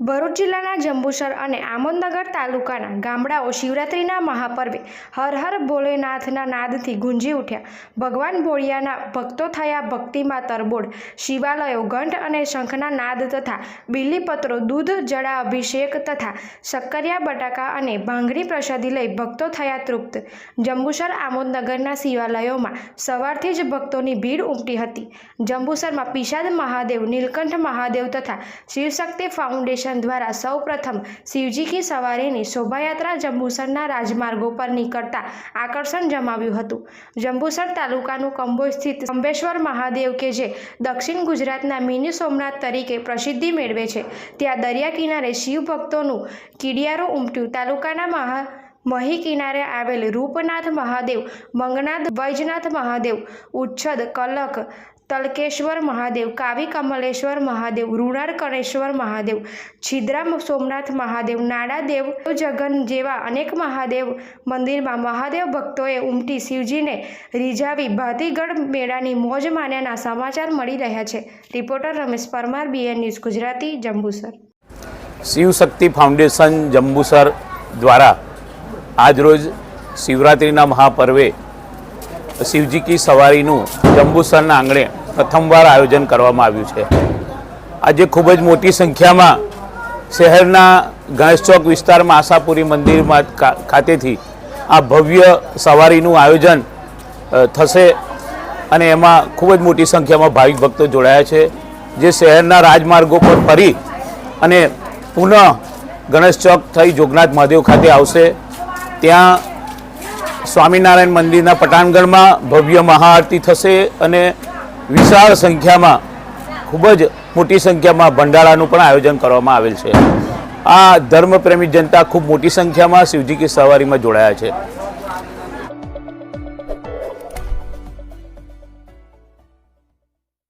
ભરૂચ જિલ્લાના જંબુસર અને આમોદનગર તાલુકાના ગામડાઓ શિવરાત્રિના મહાપર્વે હર હર ભોલેનાથના નાદથી ગુંજી ઉઠ્યા. ભગવાન ભોળિયાના ભક્તો થયા ભક્તિમાં તરબોળ. શિવાલયો ઘંટ અને શંખના નાદ તથા બિલીપત્રો, દૂધ જળા અભિષેક તથા શક્કરિયા, બટાકા અને ભાંગડી પ્રસાદી લઈ ભક્તો થયા તૃપ્ત. જંબુસર આમોદનગરના શિવાલયોમાં સવારથી જ ભક્તોની ભીડ ઉમટી હતી. જંબુસરમાં પિશાદ મહાદેવ, નીલકંઠ મહાદેવ તથા શિવશક્તિ ફાઉન્ડેશન દ્વારા સૌપ્રથમ શિવજી કી સવારીની શોભાયાત્રા જંબુસરના રાજમાર્ગો પર નીકળતા આકર્ષણ જમાવ્યું હતું. જંબુસર તાલુકાનું કંબોઈ સ્થિત અંબેશ્વર મહાદેવ કે જે દક્ષિણ ગુજરાતના મિની સોમનાથ તરીકે પ્રસિદ્ધિ મેળવે છે, ત્યાં દરિયા કિનારે શિવ ભક્તોનું કીડિયારું ઉમટ્યું. તાલુકાના મહા મહી કિનારે આવેલ રૂપનાથ મહાદેવ, મંગનાથ, વૈજનાથ મહાદેવ, ઉચ્છદ, કલક તલકેશ્વર મહાદેવ, કાવી કમલેશ્વર મહાદેવ, રૂણાર કણેશ્વર મહાદેવ છિદ્રા સોમનાથ મહાદેવ, નાડાદેવ જગન જેવા અનેક મહાદેવ મંદિરમાં મહાદેવ ભક્તોએ ઉમટી શિવજીને રીઝાવી ભાતીગઢ મેળાની મોજ માન્યાના સમાચાર મળી રહ્યા છે. Reporter Ramesh Parmar BN news Gujarati, Jambusar. Shivshakti foundation Jambusar દ્વારા આજરોજ શિવરાત્રિના મહાપર્વે શિવજી કી સવારીનું જંબુસરના આંગણે પ્રથમવાર આયોજન કરવામાં આવ્યું છે. આજે ખૂબ જ મોટી સંખ્યામાં શહેરના ગણેશ ચોક વિસ્તારમાં આશાપુરી મંદિરમાં ખાતેથી આ ભવ્ય સવારીનું આયોજન થશે અને એમાં ખૂબ જ મોટી સંખ્યામાં ભાવિક ભક્તો જોડાયા છે. જે શહેરના રાજમાર્ગો પર ફરી અને પુનઃ ગણેશ ચોક થઈ જોગનાથ મહાદેવ ખાતે આવશે. ત્યાં સ્વામિનારાયણ મંદિરના પટાંગણમાં ભવ્ય મહાઆરતી થશે અને વિશાળ સંખ્યામાં, ખૂબ જ મોટી સંખ્યામાં ભંડારાનું પણ આયોજન કરવામાં આવેલ છે. આ ધર્મપ્રેમી જનતા ખૂબ મોટી સંખ્યામાં શિવજી કી સવારીમાં જોડાયા છે.